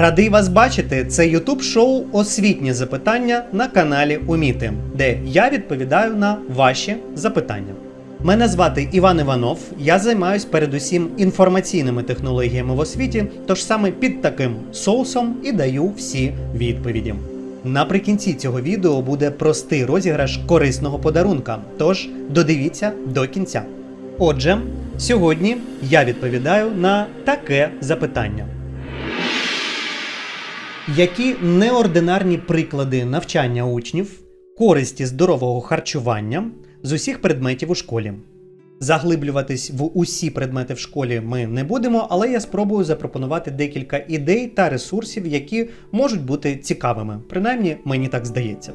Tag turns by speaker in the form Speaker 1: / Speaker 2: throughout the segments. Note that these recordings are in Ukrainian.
Speaker 1: Радий вас бачити! Це ютуб шоу Освітнє запитання на каналі Уміти, де я відповідаю на ваші запитання. Мене звати Іван Іванов. Я займаюсь передусім інформаційними технологіями в освіті, тож саме під таким соусом і даю всі відповіді. Наприкінці цього відео буде простий розіграш корисного подарунка. Тож додивіться до кінця. Отже, сьогодні я відповідаю на таке запитання. Які неординарні приклади навчання учнів, користі здорового харчування з усіх предметів у школі? Заглиблюватись в усі предмети в школі ми не будемо, але я спробую запропонувати декілька ідей та ресурсів, які можуть бути цікавими. Принаймні, мені так здається.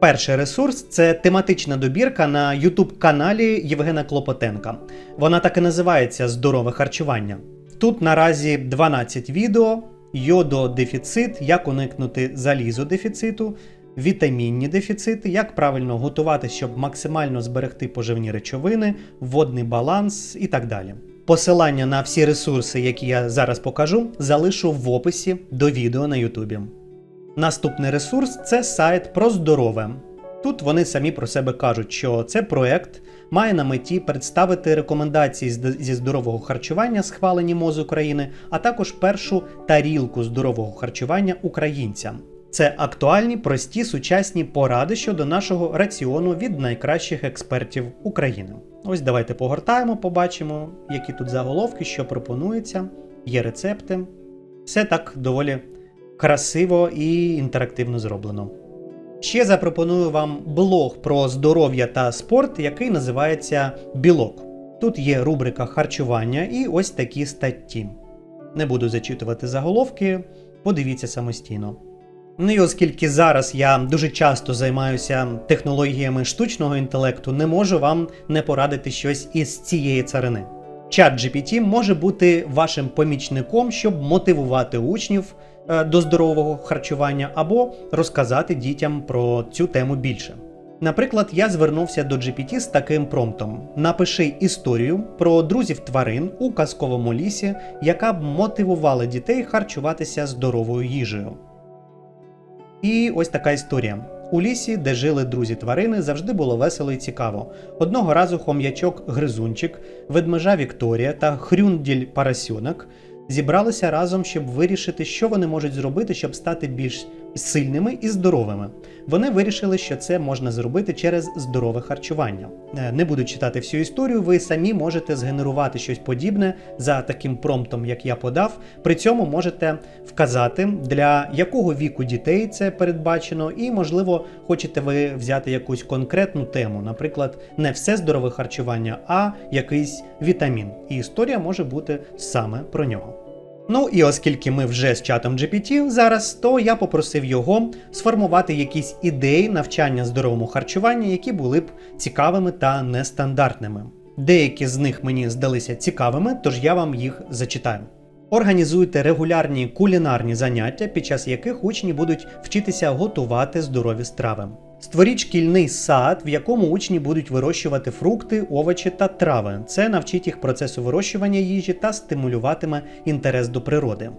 Speaker 1: Перший ресурс це тематична добірка на youtube каналі Євгена Клопотенка. Вона так і називається Здорове харчування. Тут наразі 12 відео, йододефіцит, як уникнути залізодефіциту, вітамінні дефіцити, як правильно готувати, щоб максимально зберегти поживні речовини, водний баланс і так далі. Посилання на всі ресурси, які я зараз покажу, залишу в описі до відео на Ютубі. Наступний ресурс це сайт про здорове. Тут вони самі про себе кажуть, що це проект має на меті представити рекомендації зі здорового харчування, схвалені МОЗ України, а також першу тарілку здорового харчування українцям. Це актуальні, прості, сучасні поради щодо нашого раціону від найкращих експертів України. Ось давайте погортаємо, побачимо, які тут заголовки, що пропонується, є рецепти. Все так доволі красиво і інтерактивно зроблено. Ще запропоную вам блог про здоров'я та спорт, який називається Білок. Тут є рубрика харчування і ось такі статті. Не буду зачитувати заголовки, подивіться самостійно. Ну і оскільки зараз я дуже часто займаюся технологіями штучного інтелекту, не можу вам не порадити щось із цієї царини. Чат GPT може бути вашим помічником, щоб мотивувати учнів до здорового харчування або розказати дітям про цю тему більше. Наприклад, я звернувся до GPT з таким промптом: напиши історію про друзів тварин у казковому лісі, яка б мотивувала дітей харчуватися здоровою їжею. І ось така історія. У лісі, де жили друзі тварини, завжди було весело і цікаво. Одного разу хом'ячок Гризунчик, ведмежа Вікторія та хрюнділь Парасюнок зібралися разом, щоб вирішити, що вони можуть зробити, щоб стати більш сильними і здоровими. Вони вирішили, що це можна зробити через здорове харчування. Е, Не буду читати всю історію, ви самі можете згенерувати щось подібне за таким промптом, як я подав. При цьому можете вказати, для якого віку дітей це передбачено, і, можливо, хочете ви взяти якусь конкретну тему, наприклад, не все здорове харчування, а якийсь вітамін. І історія може бути саме про нього. Ну і оскільки ми вже з чатом GPT зараз, то я попросив його сформувати якісь ідеї навчання здоровому харчуванню, які були б цікавими та нестандартними. Деякі з них мені здалися цікавими, тож я вам їх зачитаю. Організуйте регулярні кулінарні заняття, під час яких учні будуть вчитися готувати здорові страви. Створіть шкільний сад, в якому учні будуть вирощувати фрукти, овочі та трави. Це навчить їх процесу вирощування їжі та стимулюватиме інтерес до природи.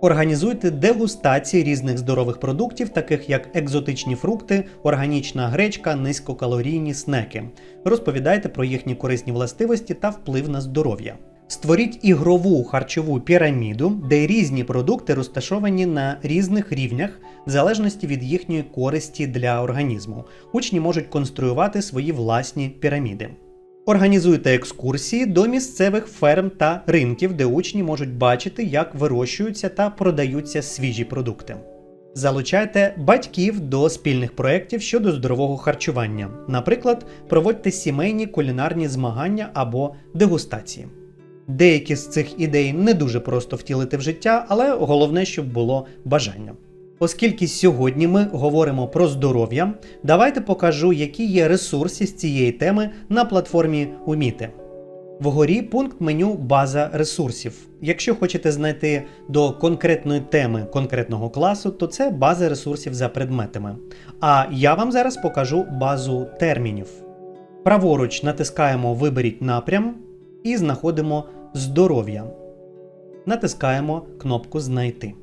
Speaker 1: Організуйте дегустації різних здорових продуктів, таких як екзотичні фрукти, органічна гречка, низькокалорійні снеки. Розповідайте про їхні корисні властивості та вплив на здоров'я. Створіть ігрову харчову піраміду, де різні продукти розташовані на різних рівнях, в залежності від їхньої користі для організму. Учні можуть конструювати свої власні піраміди. Організуйте екскурсії до місцевих ферм та ринків, де учні можуть бачити, як вирощуються та продаються свіжі продукти. Залучайте батьків до спільних проєктів щодо здорового харчування. Наприклад, проводьте сімейні кулінарні змагання або дегустації. Деякі з цих ідей не дуже просто втілити в життя, але головне, щоб було бажання. Оскільки сьогодні ми говоримо про здоров'я, давайте покажу, які є ресурси з цієї теми на платформі Уміти. Вгорі пункт меню База ресурсів. Якщо хочете знайти до конкретної теми конкретного класу, то це база ресурсів за предметами. А я вам зараз покажу базу термінів. Праворуч натискаємо Виберіть напрям і знаходимо здоров'я. Натискаємо кнопку Знайти.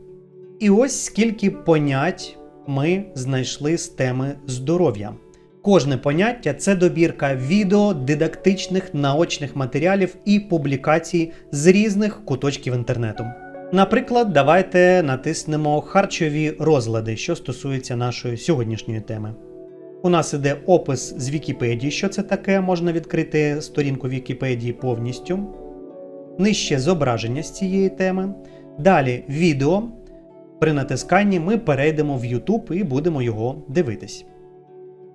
Speaker 1: І ось скільки понять ми знайшли з теми здоров'я. Кожне поняття це добірка відео, дидактичних наочних матеріалів і публікацій з різних куточків інтернету. Наприклад, давайте натиснемо харчові розлади, що стосується нашої сьогоднішньої теми. У нас іде опис з Вікіпедії, що це таке, можна відкрити сторінку Вікіпедії повністю. Нижче зображення з цієї теми. Далі відео. При натисканні ми перейдемо в YouTube і будемо його дивитись.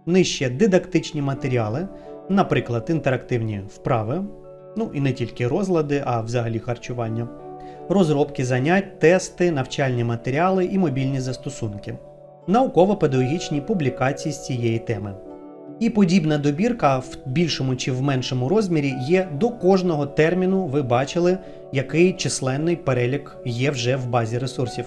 Speaker 1: Нижче дидактичні матеріали, наприклад, інтерактивні вправи, ну і не тільки розлади, а взагалі харчування, розробки занять, тести, навчальні матеріали і мобільні застосунки, науково-педагогічні публікації з цієї теми. І подібна добірка в більшому чи в меншому розмірі є до кожного терміну. Ви бачили, який численний перелік є вже в базі ресурсів.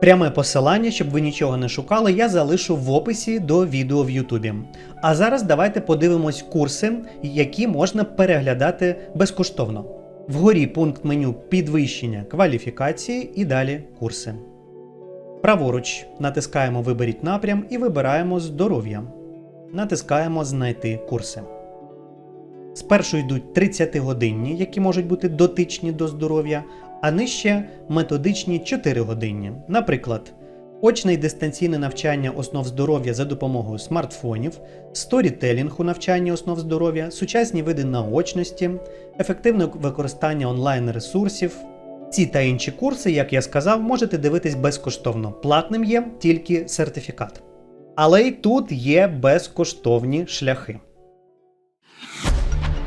Speaker 1: Пряме посилання, щоб ви нічого не шукали, я залишу в описі до відео в Ютубі. А зараз давайте подивимось курси, які можна переглядати безкоштовно. Вгорі пункт меню підвищення кваліфікації і далі курси. Праворуч натискаємо Виберіть напрям і вибираємо здоров'я. Натискаємо Знайти курси. Спершу йдуть 30-годинні, які можуть бути дотичні до здоров'я, а нижче методичні 4-годинні. Наприклад, очне і дистанційне навчання основ здоров'я за допомогою смартфонів, сторітелінг у навчанні основ здоров'я, сучасні види наочності, ефективне використання онлайн-ресурсів. Ці та інші курси, як я сказав, можете дивитись безкоштовно. Платним є тільки сертифікат. Але й тут є безкоштовні шляхи.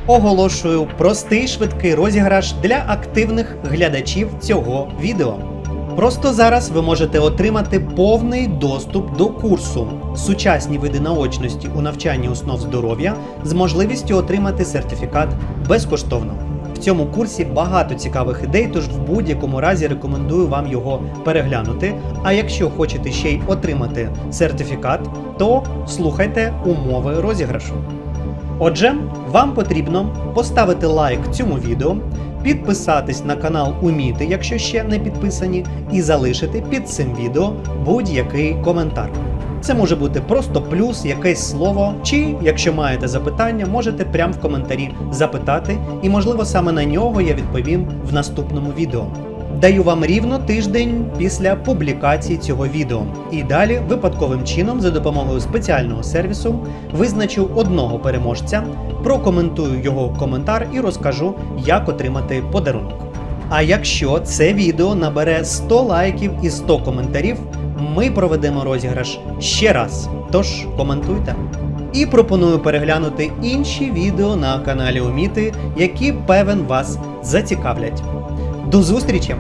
Speaker 1: Оголошую простий швидкий розіграш для активних глядачів цього відео. Просто зараз ви можете отримати повний доступ до курсу Сучасні види наочності у навчанні основ здоров'я з можливістю отримати сертифікат безкоштовно. Цьому курсі багато цікавих ідей, тож в будь-якому разі рекомендую вам його переглянути. А якщо хочете ще й отримати сертифікат, то слухайте умови розіграшу. Отже, вам потрібно поставити лайк цьому відео, підписатись на канал Уміти, якщо ще не підписані, і залишити під цим відео будь-який коментар. Це може бути просто плюс, якесь слово, чи якщо маєте запитання, можете прямо в коментарі запитати, і можливо саме на нього я відповім в наступному відео. Даю вам рівно тиждень після публікації цього відео. І далі випадковим чином, за допомогою спеціального сервісу, визначу одного переможця, прокоментую його коментар і розкажу, як отримати подарунок. А якщо це відео набере 100 лайків і 100 коментарів, ми проведемо розіграш ще раз. Тож коментуйте. І пропоную переглянути інші відео на каналі Уміти, які певен вас зацікавлять. До зустрічі!